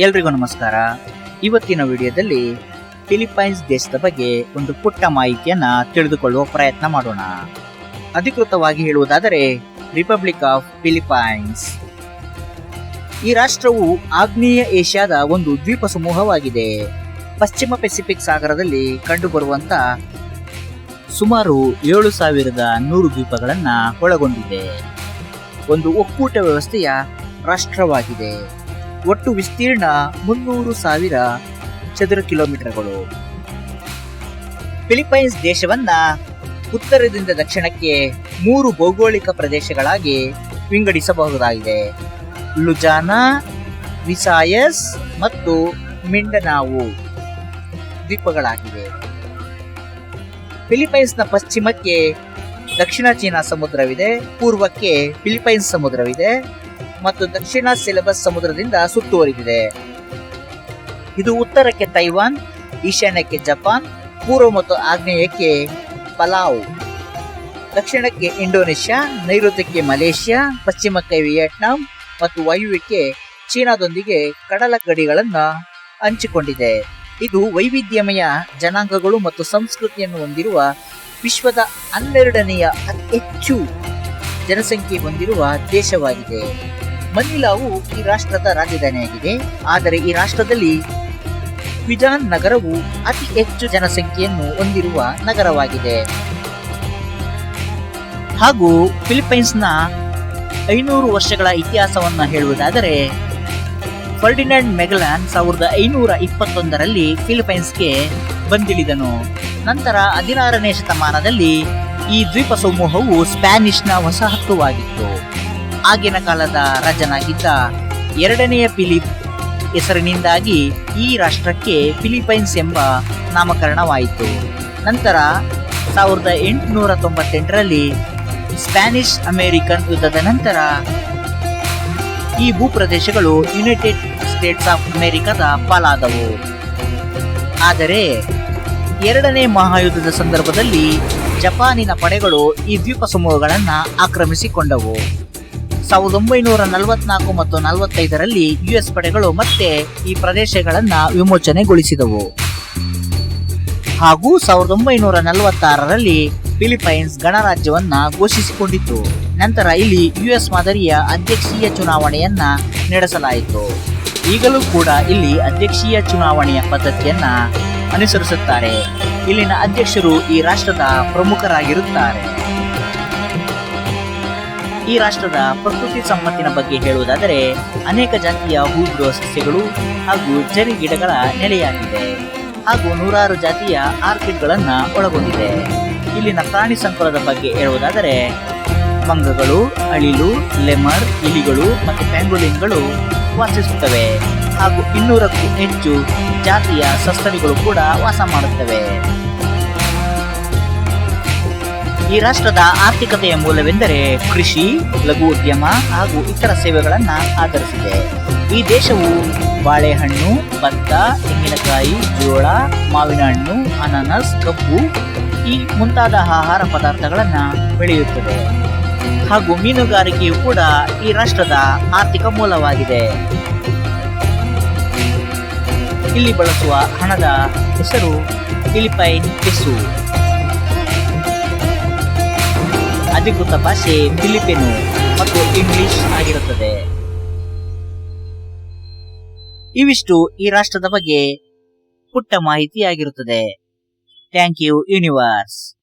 ಎಲ್ರಿಗೂ ನಮಸ್ಕಾರ. ಇವತ್ತಿನ ವಿಡಿಯೋದಲ್ಲಿ ಫಿಲಿಪೈನ್ಸ್ ದೇಶದ ಬಗ್ಗೆ ಒಂದು ಪುಟ್ಟ ಮಾಹಿತಿಯನ್ನ ತಿಳಿದುಕೊಳ್ಳುವ ಪ್ರಯತ್ನ ಮಾಡೋಣ. ಅಧಿಕೃತವಾಗಿ ಹೇಳುವುದಾದರೆ ರಿಪಬ್ಲಿಕ್ ಆಫ್ ಫಿಲಿಪೈನ್ಸ್ ಈ ರಾಷ್ಟ್ರವು ಆಗ್ನೇಯ ಏಷ್ಯಾದ ಒಂದು ದ್ವೀಪ ಸಮೂಹವಾಗಿದೆ. ಪಶ್ಚಿಮ ಪೆಸಿಫಿಕ್ ಸಾಗರದಲ್ಲಿ ಕಂಡುಬರುವಂತ ಸುಮಾರು ಏಳು ಸಾವಿರದ ನೂರು ದ್ವೀಪಗಳನ್ನು ಒಳಗೊಂಡಿದೆ. ಒಂದು ಒಕ್ಕೂಟ ವ್ಯವಸ್ಥೆಯ ರಾಷ್ಟ್ರವಾಗಿದೆ. ಒಟ್ಟು ವಿಸ್ತೀರ್ಣ ಮುನ್ನೂರು ಸಾವಿರ ಚದುರ ಕಿಲೋಮೀಟರ್ಗಳು. ಫಿಲಿಪೈನ್ಸ್ ದೇಶವನ್ನ ಉತ್ತರದಿಂದ ದಕ್ಷಿಣಕ್ಕೆ ಮೂರು ಭೌಗೋಳಿಕ ಪ್ರದೇಶಗಳಾಗಿ ವಿಂಗಡಿಸಬಹುದಾಗಿದೆ. ಲುಜಾನಾ, ವಿಸಾಯಸ್ ಮತ್ತು ಮಿಂಡನಾವು ದ್ವೀಪಗಳಾಗಿವೆ. ಫಿಲಿಪೈನ್ಸ್ನ ಪಶ್ಚಿಮಕ್ಕೆ ದಕ್ಷಿಣ ಚೀನಾ ಸಮುದ್ರವಿದೆ, ಪೂರ್ವಕ್ಕೆ ಫಿಲಿಪೈನ್ಸ್ ಸಮುದ್ರವಿದೆ ಮತ್ತು ದಕ್ಷಿಣ ಸಿಲೆಬಸ್ ಸಮುದ್ರದಿಂದ ಸುತ್ತುವರಿದಿದೆ. ಇದು ಉತ್ತರಕ್ಕೆ ತೈವಾನ್, ಈಶಾನ್ಯಕ್ಕೆ ಜಪಾನ್, ಪೂರ್ವ ಮತ್ತು ಆಗ್ನೇಯಕ್ಕೆ ಪಲಾವ್. ದಕ್ಷಿಣಕ್ಕೆ ಇಂಡೋನೇಷ್ಯಾ, ನೈಋತ್ಯಕ್ಕೆ ಮಲೇಷ್ಯಾ, ಪಶ್ಚಿಮಕ್ಕೆ ವಿಯೆಟ್ನಾಂ ಮತ್ತು ವಾಯುವ್ಯಕ್ಕೆ ಚೀನಾದೊಂದಿಗೆ ಕಡಲ ಗಡಿಗಳನ್ನು ಹಂಚಿಕೊಂಡಿದೆ. ಇದು ವೈವಿಧ್ಯಮಯ ಜನಾಂಗಗಳು ಮತ್ತು ಸಂಸ್ಕೃತಿಯನ್ನು ಹೊಂದಿರುವ ವಿಶ್ವದ ಹನ್ನೆರಡನೆಯ ಅತಿ ಹೆಚ್ಚು ಜನಸಂಖ್ಯೆ ಹೊಂದಿರುವ ದೇಶವಾಗಿದೆ. ಮನಿಲಾವು ಈ ರಾಷ್ಟ್ರದ ರಾಜಧಾನಿಯಾಗಿದೆ. ಆದರೆ ಈ ರಾಷ್ಟ್ರದಲ್ಲಿ ಕ್ವಿಜಾನ್ ನಗರವು ಅತಿ ಹೆಚ್ಚು ಜನಸಂಖ್ಯೆಯನ್ನು ಹೊಂದಿರುವ ನಗರವಾಗಿದೆ. ಹಾಗೂ ಫಿಲಿಪೈನ್ಸ್ನ ಐನೂರು ವರ್ಷಗಳ ಇತಿಹಾಸವನ್ನು ಹೇಳುವುದಾದರೆ, ಫರ್ಡಿನಾಂಡ್ ಮೆಗಲಾನ್ ಸಾವಿರದ ಐನೂರ ಇಪ್ಪತ್ತೊಂದರಲ್ಲಿ ಫಿಲಿಪೈನ್ಸ್ಗೆ ಬಂದಿಳಿದನು. ನಂತರ ಹದಿನಾರನೇ ಶತಮಾನದಲ್ಲಿ ಈ ದ್ವೀಪ ಸಮೂಹವು ಸ್ಪ್ಯಾನಿಷ್ನ ವಸಾಹತುವಾಗಿತ್ತು. ಆಗಿನ ಕಾಲದ ರಾಜನಾಗಿದ್ದ ಎರಡನೆಯ ಫಿಲಿಪ್ ಹೆಸರಿನಿಂದಾಗಿ ಈ ರಾಷ್ಟ್ರಕ್ಕೆ ಫಿಲಿಪೈನ್ಸ್ ಎಂಬ ನಾಮಕರಣವಾಯಿತು. ನಂತರ ಸಾವಿರದ ಎಂಟುನೂರ ತೊಂಬತ್ತೆಂಟರಲ್ಲಿ ಸ್ಪ್ಯಾನಿಷ್ ಅಮೆರಿಕನ್ ಯುದ್ಧದ ನಂತರ ಈ ಭೂಪ್ರದೇಶಗಳು ಯುನೈಟೆಡ್ ಸ್ಟೇಟ್ಸ್ ಆಫ್ ಅಮೆರಿಕದ ಪಾಲಾದವು. ಆದರೆ ಎರಡನೇ ಮಹಾಯುದ್ಧದ ಸಂದರ್ಭದಲ್ಲಿ ಜಪಾನಿನ ಪಡೆಗಳು ಈ ದ್ವೀಪ ಸಮೂಹಗಳನ್ನು ಆಕ್ರಮಿಸಿಕೊಂಡವು. ಸಾವಿರದ ಒಂಬೈನೂರ ನಲವತ್ನಾಲ್ಕು ಮತ್ತು ನಲವತ್ತೈದರಲ್ಲಿ ಯುಎಸ್ ಪಡೆಗಳು ಮತ್ತೆ ಈ ಪ್ರದೇಶಗಳನ್ನು ವಿಮೋಚನೆಗೊಳಿಸಿದವು. ಹಾಗೂ ಸಾವಿರದ ಒಂಬೈನೂರ ನಲವತ್ತಾರರಲ್ಲಿ ಫಿಲಿಪೈನ್ಸ್ ಗಣರಾಜ್ಯವನ್ನ ಘೋಷಿಸಿಕೊಂಡಿತು ನಂತರ ಇಲ್ಲಿ ಯುಎಸ್ ಮಾದರಿಯ ಅಧ್ಯಕ್ಷೀಯ ಚುನಾವಣೆಯನ್ನ ನಡೆಸಲಾಯಿತು. ಈಗಲೂ ಕೂಡ ಇಲ್ಲಿ ಅಧ್ಯಕ್ಷೀಯ ಚುನಾವಣೆಯ ಪದ್ಧತಿಯನ್ನ ಅನುಸರಿಸುತ್ತಾರೆ. ಇಲ್ಲಿನ ಅಧ್ಯಕ್ಷರು ಈ ರಾಷ್ಟ್ರದ ಪ್ರಮುಖರಾಗಿರುತ್ತಾರೆ. ಈ ರಾಷ್ಟ್ರದ ಪ್ರಕೃತಿ ಸಂಪತ್ತಿನ ಬಗ್ಗೆ ಹೇಳುವುದಾದರೆ, ಅನೇಕ ಜಾತಿಯ ಹೂ ಬಿಡುವ ಸಸ್ಯಗಳು ಹಾಗೂ ಜರಿ ಗಿಡಗಳ ನೆಲೆಯಾಗಿದೆ ಹಾಗೂ ನೂರಾರು ಜಾತಿಯ ಆರ್ಕಿಡ್ಗಳನ್ನ ಒಳಗೊಂಡಿದೆ. ಇಲ್ಲಿನ ಪ್ರಾಣಿ ಸಂಕುಲದ ಬಗ್ಗೆ ಹೇಳುವುದಾದರೆ, ಮಂಗಗಳು, ಅಳಿಲು, ಲೆಮರ್, ಇಲಿಗಳು ಮತ್ತು ಪ್ಯಾಂಗೋಲಿನ್ಗಳು ವಾಸಿಸುತ್ತವೆ ಹಾಗೂ ಇನ್ನೂರಕ್ಕೂ ಹೆಚ್ಚು ಜಾತಿಯ ಸಸ್ತನಿಗಳು ಕೂಡ ವಾಸ ಮಾಡುತ್ತವೆ. ಈ ರಾಷ್ಟ್ರದ ಆರ್ಥಿಕತೆಯ ಮೂಲವೆಂದರೆ ಕೃಷಿ, ಲಘು ಉದ್ಯಮ ಹಾಗೂ ಇತರ ಸೇವೆಗಳನ್ನು ಆಧರಿಸಿದೆ. ಈ ದೇಶವು ಬಾಳೆಹಣ್ಣು, ಭತ್ತ, ತೆಂಗಿನಕಾಯಿ, ಜೋಳ ಮಾವಿನ ಹಣ್ಣು ಅನಾನಸ್, ಕಬ್ಬು ಈ ಮುಂತಾದ ಆಹಾರ ಪದಾರ್ಥಗಳನ್ನು ಬೆಳೆಯುತ್ತದೆ. ಹಾಗೂ ಮೀನುಗಾರಿಕೆಯು ಕೂಡ ಈ ರಾಷ್ಟ್ರದ ಆರ್ಥಿಕ ಮೂಲವಾಗಿದೆ. ಇಲ್ಲಿ ಬಳಸುವ ಹಣದ ಹೆಸರು ಫಿಲಿಪೈನ್ ಪೆಸು. ಅಧಿಕೃತ ಭಾಷೆ ಫಿಲಿಪಿನು ಮತ್ತು ಇಂಗ್ಲಿಷ್ ಆಗಿರುತ್ತದೆ. ಇವಿಷ್ಟು ಈ ರಾಷ್ಟ್ರದ ಬಗ್ಗೆ ಪುಟ್ಟ ಮಾಹಿತಿಯಾಗಿರುತ್ತದೆ. Thank you, universe.